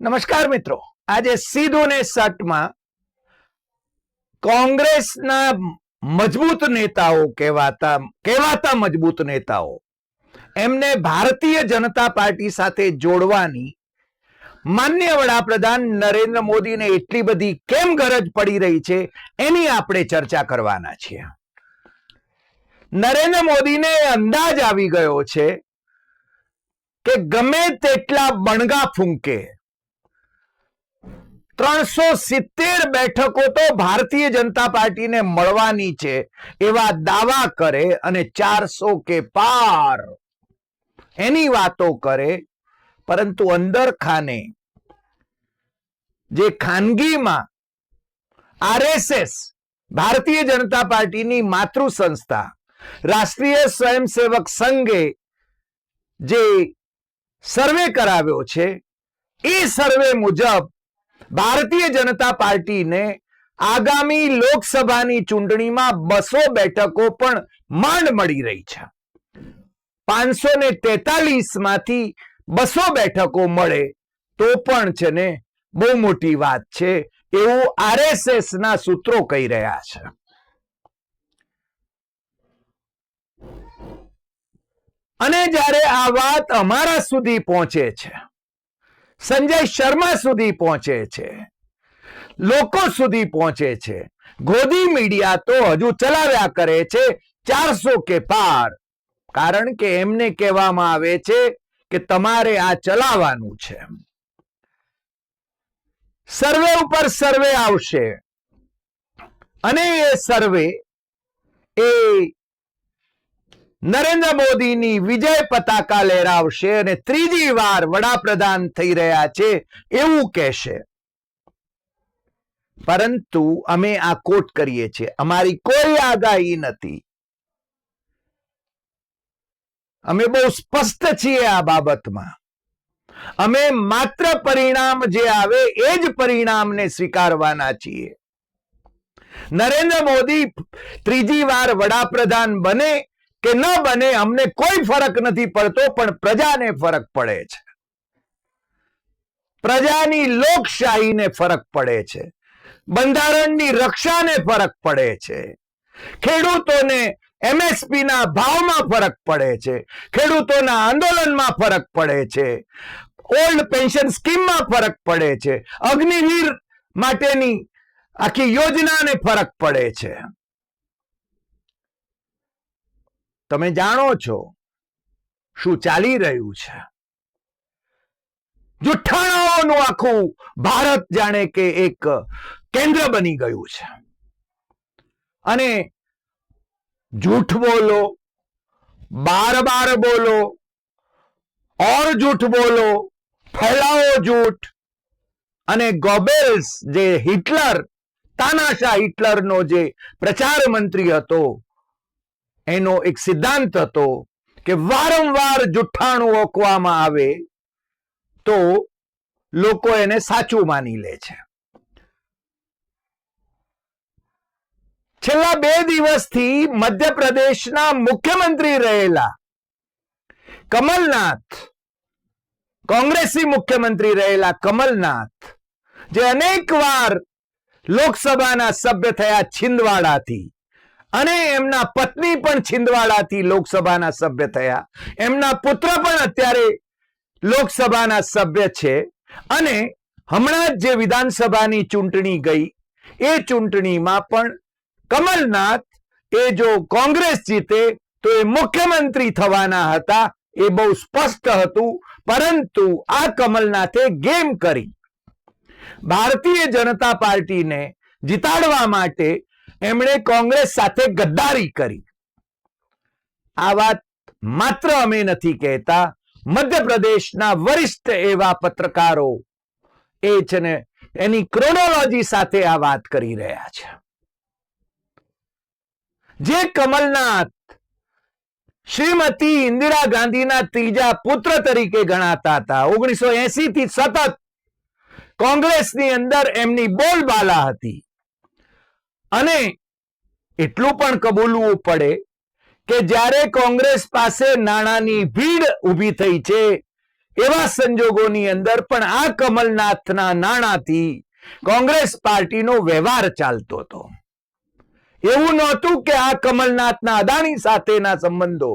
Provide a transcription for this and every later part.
નમસ્કાર મિત્રો. આજે સીધું ને સટમાં કોંગ્રેસના મજબૂત નેતાઓ કહેવાતા કહેવાતા મજબૂત નેતાઓ. એમને ભારતીય જનતા પાર્ટી સાથે જોડવાની માન્ય વડાપ્રધાન નરેન્દ્ર મોદીને એટલી બધી કેમ ગરજ પડી રહી છે એની આપણે ચર્ચા કરવાના છીએ. નરેન્દ્ર મોદીને અંદાજ આવી ગયો છે કે ગમે તેટલા બણગા ફૂંકે ત્રણસો સિત્તેર બેઠકો તો ભારતીય જનતા પાર્ટીને મળવાની છે. એવા દાવા કરે અને ચારસો કે પાર એની વાતો કરે, પરંતુ અંદર ખાને જે ખાનગીમાં આરએસએસ, ભારતીય જનતા પાર્ટીની માતૃ સંસ્થા રાષ્ટ્રીય સ્વયંસેવક સંઘે જે સર્વે કરાવ્યો છે, એ સર્વે મુજબ ભારતીય જનતા પાર્ટીને આગામી લોકસભાની ચૂંટણીમાં બસો બેઠકો પણ માંડ મળી રહી છે. પાંચસો ને માંથી બસો બેઠકો મળે તો પણ છે ને બહુ મોટી વાત છે એવું આરએસએસ ના સૂત્રો કહી રહ્યા છે. અને જ્યારે આ વાત અમારા સુધી પહોંચે છે સંજય શર્મા સુધી પહોંચે છે. લોકો સુધી પહોંચે છે. ગોદી મીડિયા તો હજુ ચલાવ્યા કરે છે ચારસો કે પાર. કારણ કે એમને કહેવામાં આવે છે કે તમારે આ ચલાવવાનું છે. સર્વે ઉપર સર્વે આવશે. અને એ સર્વે એ નરેન્દ્ર મોદીની વિજય પતાકા લહેરાવશે અને ત્રીજી વાર વડાપ્રધાન થઈ રહ્યા છે એવું કહેશે. પરંતુ અમે આ કોટ કરીએ છીએ. અમારી કોઈ આગાહી નથી. અમે બહુ સ્પષ્ટ છીએ આ બાબતમાં. અમે માત્ર પરિણામ જે આવે એ જ પરિણામને સ્વીકારવાના છીએ. નરેન્દ્ર મોદી ત્રીજી વાર વડાપ્રધાન બને કે ન બને અમને કોઈ ફરક નથી પડતો, પણ પ્રજાને ફરક પડે છે. પ્રજાની લોકશાહીને ફરક પડે છે. બંધારણની રક્ષાને ફરક પડે છે. ખેડૂતોને એમએસપી ના ભાવમાં ફરક પડે છે. ખેડૂતોના આંદોલનમાં ફરક પડે છે. ઓલ્ડ પેન્શન સ્કીમમાં ફરક પડે છે. અગ્નિવીર માટેની આખી યોજનાને ફરક પડે છે. તમે જાણો છો શું ચાલી રહ્યું છે? જુઠ્ઠાણાઓનું આખું ભારત જાણે કે એક કેન્દ્ર બની ગયું છે. અને જૂઠ બોલો બાર બાર બોલો, ઓર જૂઠ બોલો, ફેલાવો જૂઠ, અને ગોબેલ્સ જે હિટલર તાનાશા હિટલરનો જે પ્રચાર મંત્રી હતો એનો એક સિદ્ધાંત હતો કે વારંવાર જુઠ્ઠાણું ઓકવામાં આવે તો લોકો એને સાચું માની લે છે. છેલ્લા બે દિવસથી મધ્યપ્રદેશના મુખ્યમંત્રી રહેલા કમલનાથ, કોંગ્રેસી મુખ્યમંત્રી રહેલા કમલનાથ, જે અનેક વાર લોકસભાના સભ્ય થયા છિંદવાડાથી અને એમના પત્ની પણ છિંદવાડાથી લોકસભાના સભ્ય થયા. એમના પુત્ર પણ અત્યારે લોકસભાના સભ્ય છે. અને હમણાં જ વિધાનસભાની ચૂંટણી ગઈ, એ ચૂંટણીમાં પણ કમલનાથ એ જો કોંગ્રેસ જીતે, તો એ મુખ્યમંત્રી થવાના હતા, એ બહુ સ્પષ્ટ હતું. પરંતુ આ કમલનાથે ગેમ કરી. ભારતીય જનતા પાર્ટીને જીતાડવા માટે એમણે કોંગ્રેસ સાથે ગદ્દારી કરી. આ વાત માત્ર અમે નથી કહેતા, મધ્યપ્રદેશના વરિષ્ઠ એવા પત્રકારો એ છે ને એની ક્રોનોલોજી સાથે આ વાત કરી રહ્યા છે. જે કમલનાથ શ્રીમતી ઇન્દિરા ગાંધીના ત્રીજા પુત્ર તરીકે ગણાતા હતા, ઓગણીસો એસી થી સતત કોંગ્રેસની અંદર એમની બોલબાલા હતી. અને એટલું પણ કબૂલવું પડે કે જ્યારે કોંગ્રેસ પાસે નાણાંની ભીડ ઊભી થઈ છે, એવા સંજોગોની અંદર પણ આ કમલનાથના નાણાંથી કોંગ્રેસ પાર્ટીનો વ્યવહાર ચાલતો હતો. એવું નહોતું કે આ કમલનાથના અદાણી સાથેના સંબંધો,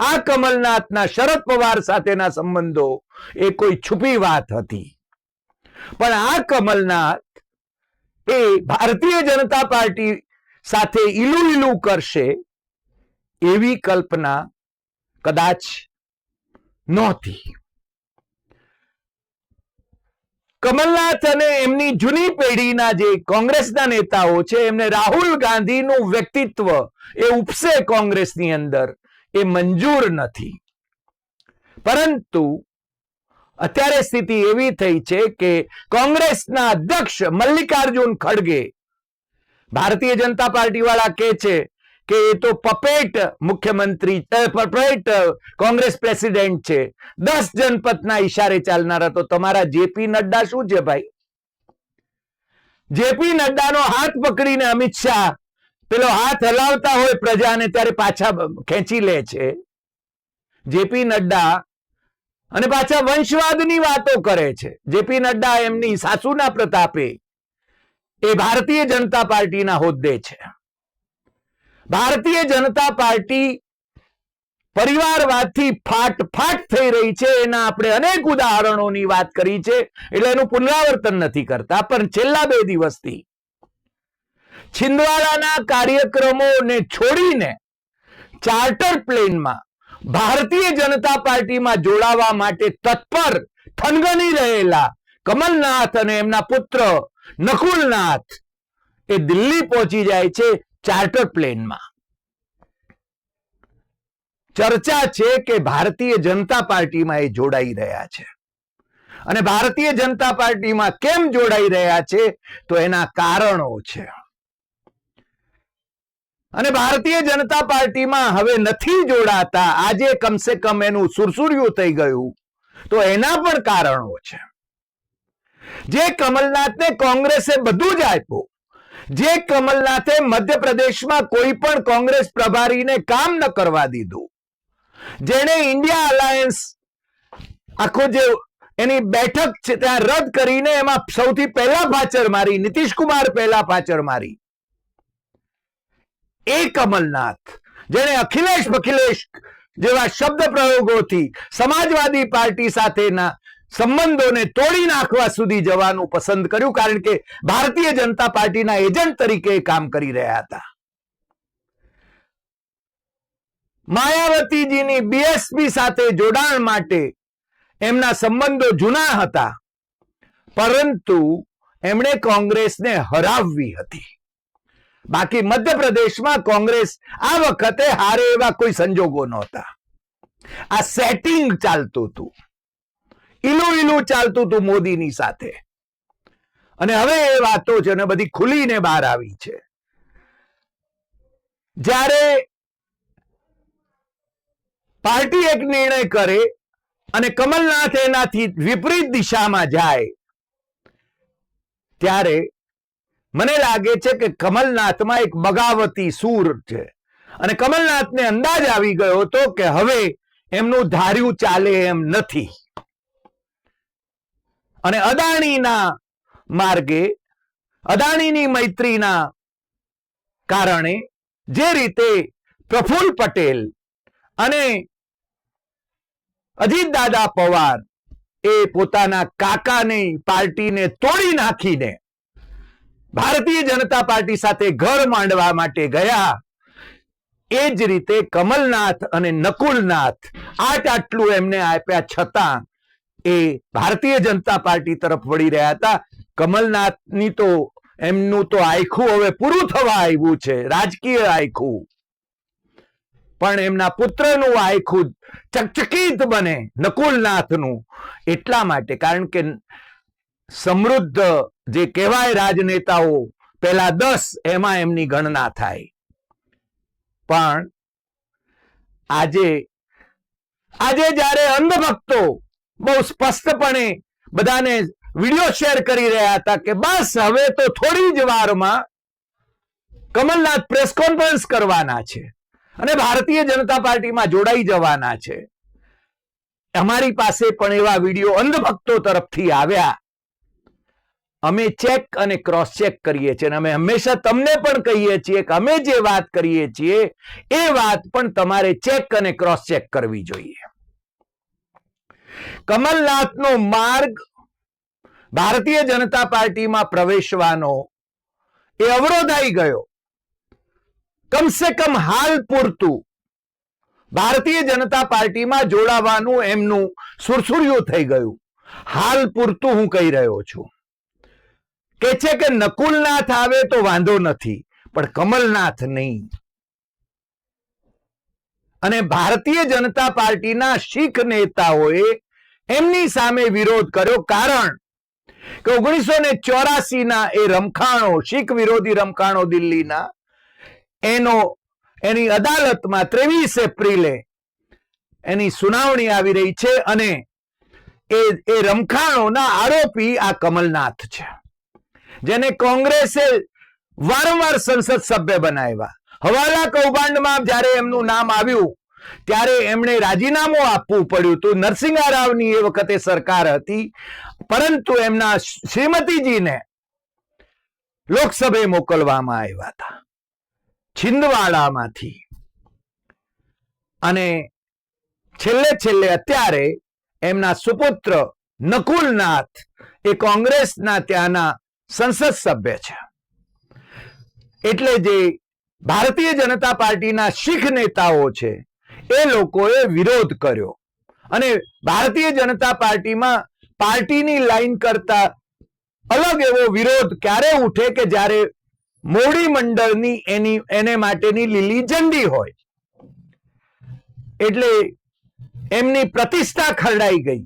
આ કમલનાથના શરદ પવાર સાથેના સંબંધો એ કોઈ છુપી વાત હતી. પણ આ કમલનાથ એ ભારતીય જનતા પાર્ટી સાથે ઈલું ઈલું કરશે એવી કલ્પના કદાચ નહોતી. કમલનાથ અને એમની જૂની પેઢીના જે કોંગ્રેસના નેતાઓ છે, એમને રાહુલ ગાંધીનું વ્યક્તિત્વ એ ઉપસે કોંગ્રેસની અંદર, એ મંજૂર નથી. પરંતુ અત્યારે સ્થિતિ એવી થઈ છે કે કોંગ્રેસના અધ્યક્ષ મલ્લિકાર્જુન ખડગે ભારતીય જનતા પાર્ટી વાળા કે છે કે એ તો પપેટ મુખ્યમંત્રી પપેટ કોંગ્રેસ પ્રેસિડેન્ટ છે. દસ જનપદના ઈશારે ચાલનારા તો તમારા જેપી નડ્ડા શું છે ભાઈ? જેપી નડ્ડાનો હાથ પકડીને અમિત શાહ પેલો હાથ હલાવતા હોય પ્રજાને ત્યારે પાછા ખેંચી લે છે. જેપી નડ્ડા અને પાછા વંશવાદની વાતો કરે છે. જેપી નડ્ડા એમની સાસુના પ્રતાપે એ ભારતીય જનતા પાર્ટીના હોદ્દે છે. ભારતીય જનતા પાર્ટી પરિવારવાદથી ફાટ ફાટ થઈ રહી છે. એના આપણે અનેક ઉદાહરણોની વાત કરી છે. એટલે એનું પુનરાવર્તન નથી કરતા. પણ છેલ્લા બે દિવસથી છિંદવાડાના કાર્યક્રમોને છોડીને ચાર્ટર પ્લેનમાં ભારતીય જનતા પાર્ટીમાં જોડાવા માટે તત્પર થનગની રહેલા કમલનાથ અને એમના પુત્ર નકુલનાથ એ દિલ્હી પહોંચી જાય છે ચાર્ટર પ્લેનમાં. ચર્ચા છે કે ભારતીય જનતા પાર્ટીમાં એ જોડાઈ રહ્યા છે. અને ભારતીય જનતા પાર્ટીમાં કેમ જોડાઈ રહ્યા છે તો એના કારણો છે. અને ભારતીય જનતા પાર્ટીમાં હવે નથી જોડાતા. આજે કમસે કમ એનું સુરસુર્યું થઈ ગયું. તો એના પણ કારણો છે. જે કમલનાથને કોંગ્રેસે બધું જ આપ્યું. જે કમલનાથે મધ્યપ્રદેશમાં કોઈ પણ કોંગ્રેસ પ્રભારીને કામ ન કરવા દીધું. જેણે ઇન્ડિયા અલાયન્સ આખો જે એની બેઠક છે, ત્યાં રદ કરીને એમાં સૌથી પહેલા પાછળ મારી નીતિશ કુમાર પહેલા પાછળ મારી. એ કમલનાથ જેને અખિલેશ બખિલેશ જેવા શબ્દ પ્રયોગોથી સમાજવાદી પાર્ટી સાથેના સંબંધોને તોડી નાખવા સુધી જવાનું પસંદ કર્યું, કારણ કે ભારતીય જનતા પાર્ટીના એજન્ટ તરીકે કામ કરી રહ્યા હતા. માયાવતીજીની બીએસપી સાથે જોડાણ માટે એમના સંબંધો જૂના હતા, પરંતુ એમણે કોંગ્રેસને હરાવવી હતી. બાકી મધ્યપ્રદેશમાં કોંગ્રેસ આ વખતે હારે એવા કોઈ સંજોગો નહોતા. આ સેટિંગ ચાલતું હતું. ઈલું ઈલું ચાલતું હતું મોદીની સાથે. અને હવે એ વાતો છે ને બધી ખુલીને બહાર આવી છે. જ્યારે પાર્ટી એક નિર્ણય કરે અને કમલનાથ એનાથી વિપરીત દિશામાં જાય, ત્યારે મને લાગે છે કે કમલનાથમાં એક બગાવતી સૂર છે. અને કમલનાથને અંદાજ આવી ગયો હતો કે હવે એમનું ધાર્યું ચાલે એમ નથી. અને અદાણીના માર્ગે, અદાણીની મૈત્રીના કારણે જે રીતે પ્રફુલ્લ પટેલ અને અજીત દાદા પવાર એ પોતાના કાકાની પાર્ટીને તોડી નાખીને ભારતીય જનતા પાર્ટી સાથે ઘર માંડવા માટે ગયા. એ જ રીતે કમલનાથ અને નકુલનાથ આટ આટલું એમને આપ્યા છતાં એ ભારતીય જનતા પાર્ટી તરફ વળી રહ્યા હતા. કમલનાથની તો એમનું તો આયખું હવે પૂરું થવા આવ્યું છે, રાજકીય આયખું. પણ એમના પુત્રનું આયખું ચકચકિત બને નકુલનાથનું એટલા માટે. કારણ કે સમૃદ્ધ જે કહેવાય રાજનેતાઓ પેલા દસ એમાં એમની ગણના થાય. પણ આજે આજે જ્યારે અંધભક્તો બહુ સ્પષ્ટપણે બધાને વીડિયો શેર કરી રહ્યા હતા કે બસ હવે તો થોડી જ વારમાં કમલનાથ પ્રેસ કોન્ફરન્સ કરવાના છે અને ભારતીય જનતા પાર્ટીમાં જોડાઈ જવાના છે. અમારી પાસે પણ એવા વીડિયો અંધભક્તો તરફથી આવ્યા. અમે ચેક અને ક્રોસ ચેક કરીએ છીએ અને અમે હંમેશા તમને પણ કહીએ છીએ કે અમે જે વાત કરીએ છીએ, એ વાત પણ તમારે ચેક અને ક્રોસ ચેક કરવી જોઈએ. કમલનાથનો માર્ગ ભારતીય જનતા પાર્ટીમાં પ્રવેશવાનો એ અવરોધાઈ ગયો. કમસે કમ હાલ પૂરતું ભારતીય જનતા પાર્ટીમાં જોડાવાનું એમનું સુરસુર્યું થઈ ગયું. હાલ પૂરતું હું કહી રહ્યો છું. કે છે કે નકુલનાથ આવે તો વાંધો નથી, પણ કમલનાથ નહીં. અને ભારતીય જનતા પાર્ટીના શીખ નેતાઓએ એમની સામે વિરોધ કર્યો કારણ કે ઓગણીસો ને ચોરાસી એ રમખાણો, શીખ વિરોધી રમખાણો દિલ્હીના, એનો, એની અદાલતમાં ત્રેવીસ એપ્રિલે એની સુનાવણી આવી રહી છે અને એ એ રમખાણોના આરોપી આ કમલનાથ છે. જેને કોંગ્રેસે વારંવાર સંસદ સભ્ય બનાવ્યા. હવાલા કૌભાંડમાં જ્યારે એમનું નામ આવ્યું, ત્યારે એમણે રાજીનામું આપવું પડ્યું હતું. નરસિંહા રાવની એ વખતે સરકાર હતી, પરંતુ એમના શ્રીમતીજીને લોકસભાએ મોકલવામાં આવ્યા હતા. છિંદવાડામાંથી. અને છેલ્લે છેલ્લે અત્યારે એમના સુપુત્ર નકુલનાથ એ કોંગ્રેસના ત્યાંના સંસદ સભ્ય છે. એટલે જે ભારતીય જનતા પાર્ટીના શીખ નેતાઓ છે, એ લોકોએ વિરોધ કર્યો. અને ભારતીય જનતા પાર્ટીમાં પાર્ટીની લાઈન કરતા અલગ એવો વિરોધ ક્યારે ઉઠે કે જ્યારે મોડી મંડળની એની, એને માટેની લીલી ઝંડી હોય? એટલે એમની પ્રતિષ્ઠા ખરડાઈ ગઈ.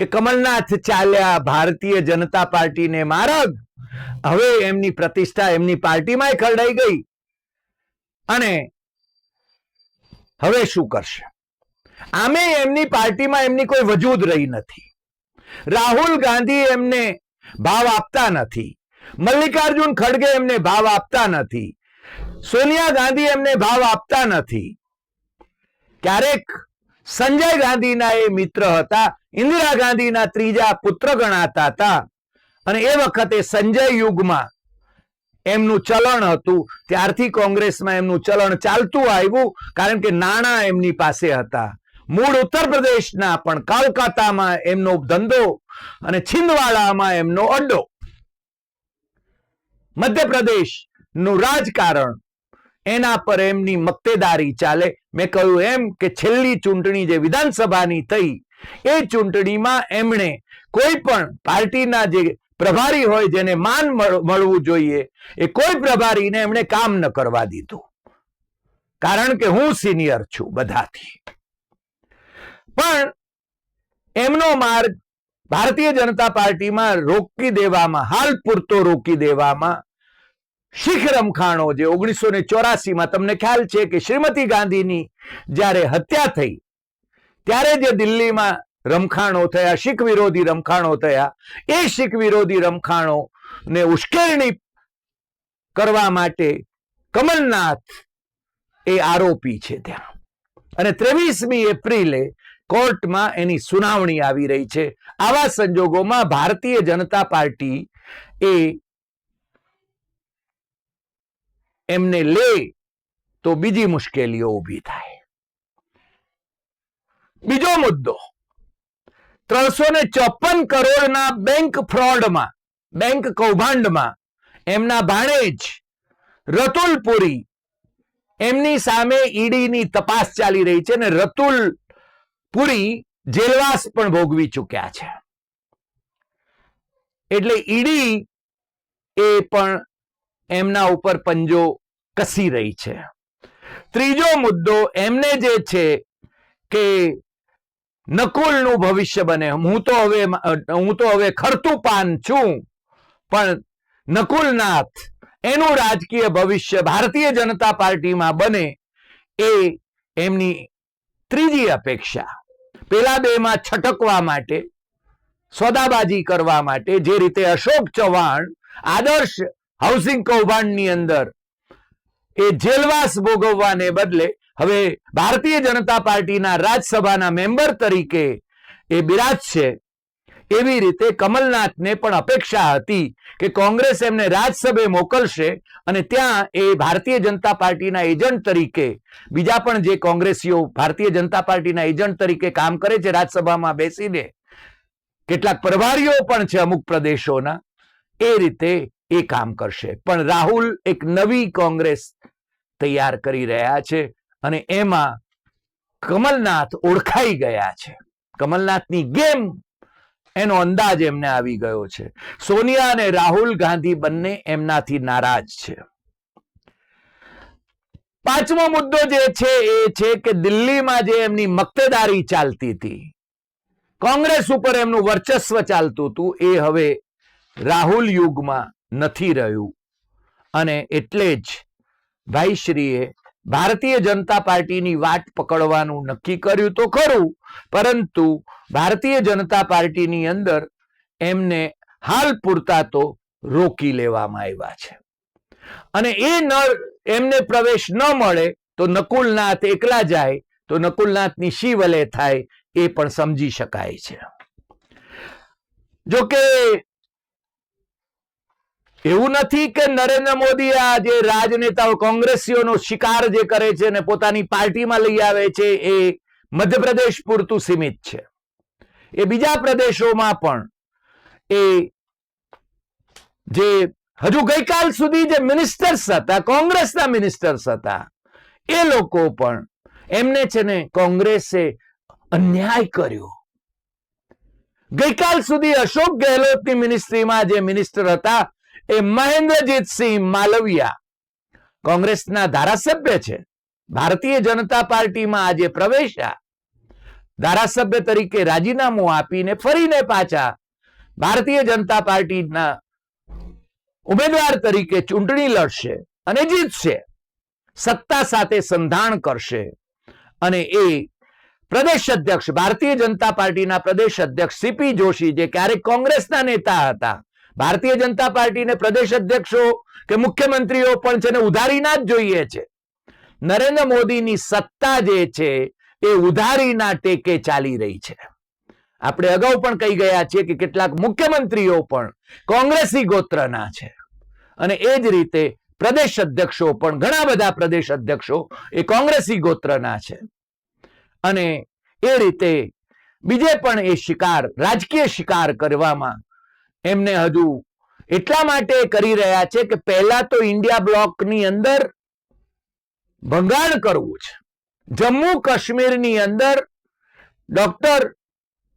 કે કમલનાથ ચાલ્યા ભારતીય જનતા પાર્ટીને મારગ. હવે એમની પ્રતિષ્ઠા એમની પાર્ટીમાં ખરડાઈ ગઈ. અને હવે શું કરશે? આમે એમની પાર્ટીમાં એમની કોઈ વજૂદ રહી નથી. રાહુલ ગાંધી એમને ભાવ આપતા નથી. મલ્લિકાર્જુન ખડગે એમને ભાવ આપતા નથી. સોનિયા ગાંધી એમને ભાવ આપતા નથી. ક્યારેક સંજય ગાંધીના એ મિત્ર હતા, ઇન્દિરા ગાંધીના ત્રીજા પુત્ર ગણાતા હતા. અને એ વખતે સંજય યુગમાં એમનું ચલણ હતું, ત્યારથી કોંગ્રેસમાં એમનું ચલણ ચાલતું આવ્યું, કારણ કે નાણાં એમની પાસે હતા. મૂળ ઉત્તર પ્રદેશના પણ કોલકાતામાં એમનો ધંધો અને છિંદવાડામાં એમનો અડ્ડો. મધ્યપ્રદેશનું રાજકારણ એના પર એમની મક્તેદારી ચાલે. મેં કહ્યું એમ કે છેલ્લી ચૂંટણી જે વિધાનસભાની થઈ, એ ચૂંટણીમાં એમણે કોઈ પણ પાર્ટીના જે પ્રભારી હોય જેને માન મળ- મળવું જોઈએ, એ કોઈ પ્રભારીને એમણે કામ ન કરવા દીધું. કારણ કે હું સિનિયર છું બધાથી. પણ એમનો માર્ગ ભારતીય જનતા પાર્ટીમાં રોકી દેવામાં, હાલ પૂરતો રોકી દેવામાં શીખ રમખાણો જે ઓગણીસો ને ચોરાસીમાં તમને ખ્યાલ છે કે શ્રીમતી ગાંધીની જ્યારે હત્યા થઈ, ત્યારે જે દિલ્હીમાં રમખાણો થયા, શીખ વિરોધી રમખાણો થયા, એ શીખ વિરોધી રમખાણો ને ઉશ્કેરણી કરવા માટે કમલનાથ એ આરોપી છે ત્યાં. અને ત્રેવીસમી એપ્રિલે કોર્ટમાં એની સુનાવણી આવી રહી છે. આવા સંજોગોમાં ભારતીય જનતા પાર્ટી એ એમને લે, તો બીજી મુશ્કેલીઓ ઊભી થાય. બીજો મુદ્દો ત્રણસો ને ચોપન કરોડના બેંક ફ્રોડમાં, બેંક કૌભાંડમાં, એમના ભાણેજ, રતુલપુરી, એમની સામે ઈડીની તપાસ ચાલી રહી છે અને રતુલ પુરી જેલવાસ પણ ભોગવી ચૂક્યા છે. એટલે ઈડી એ પણ એમના ઉપર પંજો કસી રહી છે. ત્રીજો મુદ્દો એમને જે છે કે નકુલનું ભવિષ્ય બને. હું તો હવે હું તો હવે ખરતું પાન છું, પણ નકુલનાથ એનું રાજકીય ભવિષ્ય ભારતીય જનતા પાર્ટીમાં બને એ એમની ત્રીજી અપેક્ષા. પેલા બેમાં છટકવા માટે, સોદાબાજી કરવા માટે જે રીતે અશોક ચૌહાણ આદર્શ હાઉસિંગ કૌભાંડની અંદર એ જેલવાસ ભોગવવાને બદલે હવે ભારતીય જનતા પાર્ટીના રાજ્યસભાના મેમ્બર તરીકે એ બિરાજશે એવી રીતે કમલનાથને પણ અપેક્ષા હતી કે કોંગ્રેસ એમને રાજ્યસભે મોકલશે અને ત્યાં એ ભારતીય જનતા પાર્ટીના એજન્ટ તરીકે, બીજા પણ જે કોંગ્રેસીઓ ભારતીય જનતા પાર્ટીના એજન્ટ તરીકે કામ કરે છે રાજ્યસભામાં બેસીને, કેટલાક પ્રભારીઓ પણ છે અમુક પ્રદેશોના, એ રીતે એ કામ કરશે. પણ રાહુલ એક નવી કોંગ્રેસ તૈયાર કરી રહ્યા છે અને એમાં કમલનાથ ઓળખાઈ ગયા છે. કમલનાથની ગેમ એનો અંદાજ એમને આવી ગયો છે. સોનિયા અને રાહુલ ગાંધી બંને એમનાથી નારાજ છે. પાંચમો મુદ્દો જે છે એ છે કે દિલ્હીમાં જે એમની મક્તેદારી ચાલતી હતી, કોંગ્રેસ ઉપર એમનું વર્ચસ્વ ચાલતું હતું, એ હવે રાહુલ યુગમાં નથી રહ્યું. અને એટલે જ ભાઈશ્રીએ ભારતીય જનતા પાર્ટીની વાટ પકડવાનું નક્કી કર્યું તો ખરું, પરંતુ ભારતીય જનતા પાર્ટીની અંદર એમને હાલ પૂરતા તો રોકી લેવામાં આવ્યા છે. અને એ ન, એમને પ્રવેશ ન મળે તો નકુલનાથ એકલા જાય, તો નકુલનાથની શી વલે થાય એ પણ સમજી શકાય છે. જો કે એવું નથી કે નરેન્દ્ર મોદી આ જે રાજનેતાઓ કોંગ્રેસીઓનો શિકાર જે કરે છે ને પોતાની પાર્ટીમાં લઈ આવે છે એ મધ્યપ્રદેશ પૂરતું સીમિત છે. એ બીજા પ્રદેશોમાં પણ એ જે હજુ ગઈકાલ સુધી જે મિનિસ્ટર્સ હતા, કોંગ્રેસના મિનિસ્ટર્સ હતા, એ લોકો પણ એમને છે ને કોંગ્રેસે અન્યાય કર્યો. ગઈકાલ સુધી અશોક ગેહલોતની મિનિસ્ટ્રીમાં જે મિનિસ્ટર હતા એ મહેન્દ્રજીતસિંહ માલવિયા કોંગ્રેસના ધારાસભ્ય છે. ભારતીય જનતા પાર્ટીમાં આજે પ્રવેશ્યા. ધારાસભ્ય તરીકે રાજીનામું આપીને ફરીને પાછા ભારતીય જનતા પાર્ટીના ઉમેદવાર તરીકે ચૂંટણી લડશે અને જીતશે. સત્તા સાથે સંધાન કરશે. અને એ પ્રદેશ અધ્યક્ષ, ભારતીય જનતા પાર્ટીના પ્રદેશ અધ્યક્ષ સીપી જોશી, જે ક્યારેક કોંગ્રેસના નેતા હતા ભારતીય જનતા પાર્ટીને પ્રદેશ અધ્યક્ષો કે મુખ્યમંત્રીઓ પણ છે ઉધારીના જ જોઈએ છે. નરેન્દ્ર મોદીની સત્તા જે છે એ ઉધારીના ટેકે ચાલી રહી છે. આપણે અગાઉ પણ કહી ગયા છીએ કે કેટલાક મુખ્યમંત્રીઓ પણ કોંગ્રેસી ગોત્રના છે. અને એ જ રીતે પ્રદેશ અધ્યક્ષો પણ, ઘણા બધા પ્રદેશ અધ્યક્ષો એ કોંગ્રેસી ગોત્રના છે. અને એ રીતે બીજે પણ એ શિકાર, રાજકીય શિકાર કરવામાં એમને હજુ એટલા માટે કરી રહ્યા છે કે પહેલા તો ઇન્ડિયા બ્લોકની અંદર ભંગાણ કરવું છે. જમ્મુ કાશ્મીરની અંદર ડોક્ટર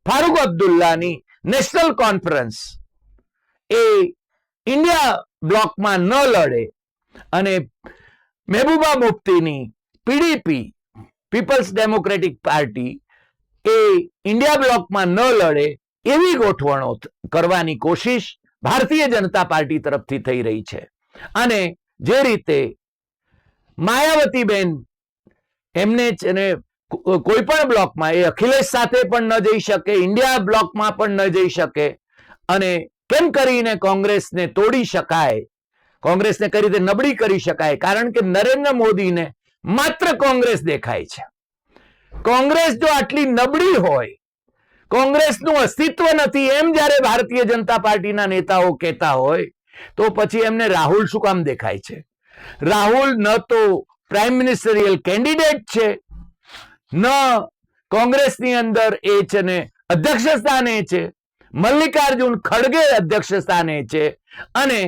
ફારૂક અબ્દુલ્લાની નેશનલ કોન્ફરન્સ એ ઇન્ડિયા બ્લોકમાં ન લડે અને મહેબૂબા મુફ્તીની પીડીપી, પીપલ્સ ડેમોક્રેટિક પાર્ટી એ ઇન્ડિયા બ્લોકમાં ન લડે એવી ગોઠવણો કરવાની કોશિશ ભારતીય જનતા પાર્ટી તરફથી થઈ રહી છે. અને જે રીતે માયાવતીબેન એમને કોઈ પણ બ્લોકમાં, એ અખિલેશ સાથે પણ ન જઈ શકે, ઇન્ડિયા બ્લોકમાં પણ ન જઈ શકે અને કેમ કરીને કોંગ્રેસને તોડી શકાય? કોંગ્રેસને કઈ રીતે નબળી કરી શકાય? કારણ કે નરેન્દ્ર મોદીને માત્ર કોંગ્રેસ દેખાય છે. કોંગ્રેસ જો આટલી નબળી હોય કોંગ્રેસનું અસ્તિત્વ નથી. એમ જ્યારે ભારતીય જનતા પાર્ટીના નેતાઓ કહેતા હોય, તો પછી એમને રાહુલ શું કામ દેખાય છે? રાહુલ ન તો પ્રાઇમ મિનિસ્ટરિયલ કેન્ડિડેટ છે, ન કોંગ્રેસની અંદર એ છે ને અધ્યક્ષ સ્થાને છે, મલ્લિકાર્જુન ખડગે અધ્યક્ષ સ્થાને છે અને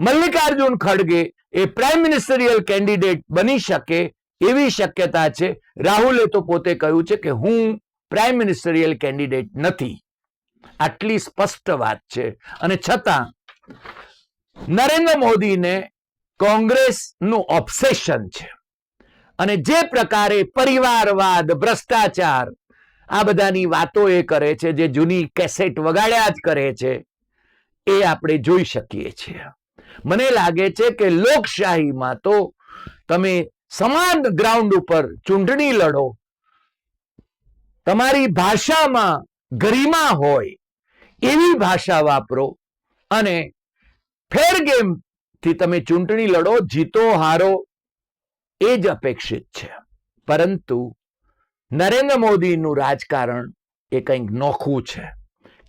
મલ્લિકાર્જુન ખડગે એ પ્રાઇમ મિનિસ્ટરિયલ કેન્ડિડેટ બની શકે એવી શક્યતા છે. રાહુલે તો પોતે કહ્યું છે કે હું પ્રાઇમ મિનિસ્ટરિયલ કેન્ડિડેટ નથી. આટલી સ્પષ્ટ વાત છે. અને છતાં, નરેન્દ્ર મોદીને કોંગ્રેસનું ઓબ્સેશન છે. અને જે પ્રકારે પરિવારવાદ, ભ્રષ્ટાચાર, આ બધાની વાતો એ કરે છે, જે જૂની કેસેટ વગાડ્યા જ કરે છે, એ આપણે જોઈ શકીએ છીએ. મને લાગે છે કે લોકશાહીમાં તો તમે સમાન ગ્રાઉન્ડ ઉપર ચૂંટણી લડો તમારી ભાષામાં ગરિમા હોય, એવી ભાષા વાપરો અને ફેર ગેમથી તમે ચૂંટણી લડો, જીતો, હારો, એ જ અપેક્ષિત છે. પરંતુ નરેન્દ્ર મોદીનું રાજકારણ એ કંઈક નોખું છે.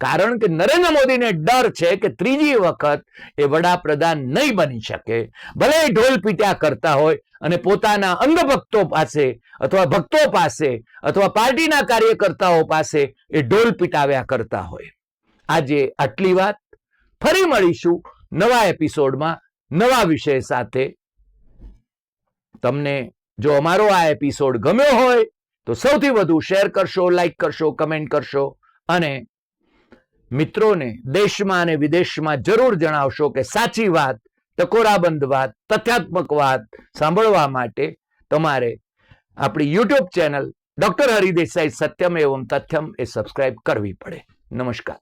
કારણ કે નરેન્દ્ર મોદીને ડર છે કે ત્રીજી વખત એ વડાપ્રધાન નહીં બની શકે. ભલે ઢોલ પીટ્યા કરતા હોય અને પોતાના અંગભક્તો પાસે અથવા ભક્તો પાસે અથવા પાર્ટીના કાર્યકર્તાઓ પાસે એ ઢોલ પીટાવ્યા કરતા હોય. આજે આટલી વાત. ફરી મળીશું નવા એપિસોડમાં નવા વિષય સાથે. તમને જો અમારો આ એપિસોડ ગમ્યો હોય તો સૌથી વધુ શેર કરશો, લાઈક કરશો, કમેન્ટ કરશો અને મિત્રોને દેશમાં અને વિદેશમાં જરૂર જણાવશો કે સાચી વાત ટકોરાબંધ વાત તથ્યાત્મક વાત સાંભળવા માટે તમારે આપણી YouTube channel doctor Hari Desai Satyam એવમ તથ્યમ એ સબસ્ક્રાઇબ કરવી પડે. નમસ્કાર.